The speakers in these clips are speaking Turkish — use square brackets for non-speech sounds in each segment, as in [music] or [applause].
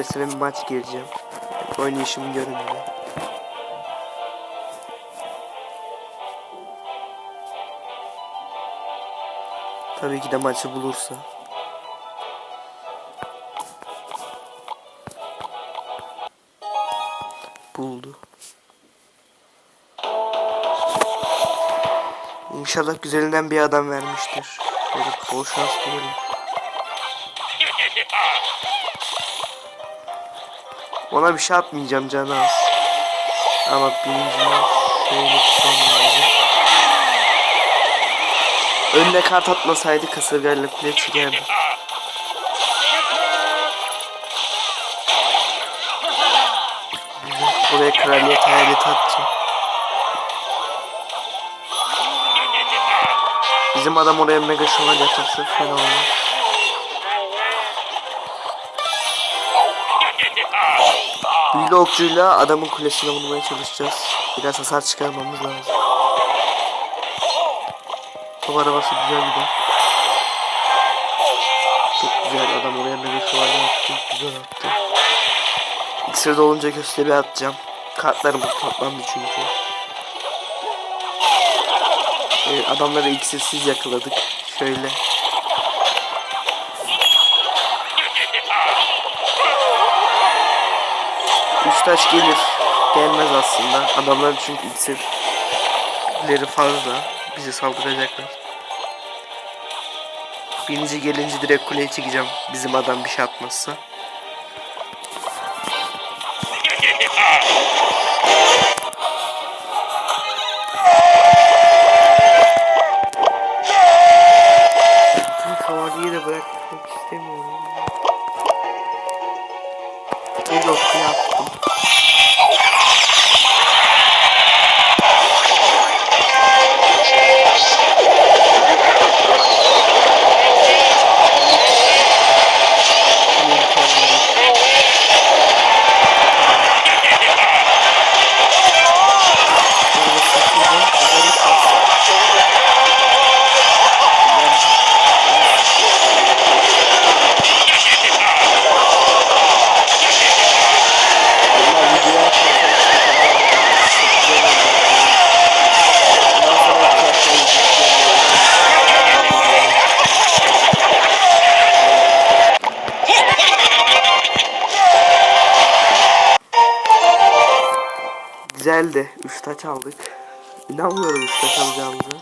öylesine bir maç gireceğim. Oynayışımı görün. Tabii ki de maçı bulursa. Buldu. İnşallah güzelinden bir adam vermiştir. Böyle bol şans dilerim. [laughs] Ona bir şey atmayacağım canı az. Ama birincini şöyle tutmam lazım. Önüne kart atmasaydı kasırgayla kule çekerdi. Buraya kraliyet hayalet atacağım. Bizim adam oraya mega şova getirse fena olur. Büyülü okçuyla adamın kulesine vurmaya çalışacağız. Biraz hasar çıkarmamız lazım. Top arabası güzel gider. Çok güzel adam oraya mega şövalye attı. Güzel attı. İksir dolunca gösteri atacağım. Kartlarım toplandı çünkü. Evet, adamları iksirsiz yakaladık. Şöyle. Üç taş gelir. Gelmez aslında. Adamların çünkü iksirleri fazla. Bize saldıracaklar. Birinci gelince direkt kuleye çekeceğim. Bizim adam bir şey atmazsa. Havaliyi de bırakmak istemiyorum. Lokma yaptım. Güzeldi. 3 taç aldık. İnanmıyorum 3 taç alacağımıza.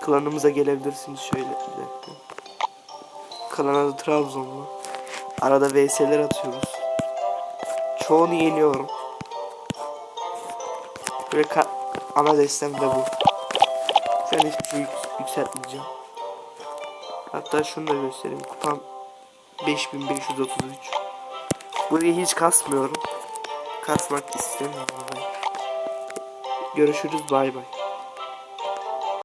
Klanımıza gelebilirsiniz şöyle bir. Klan adı Trabzonlu. Arada VS'ler atıyoruz. Çoğunu yeniyorum. Böyle ana destem de bu. An hiçbir şey yük- yükseltmeyeceğim. Hatta şunu da göstereyim. Kupam 5533. Burayı hiç kasmıyorum. Kasmak istemiyorum. Görüşürüz bay bay.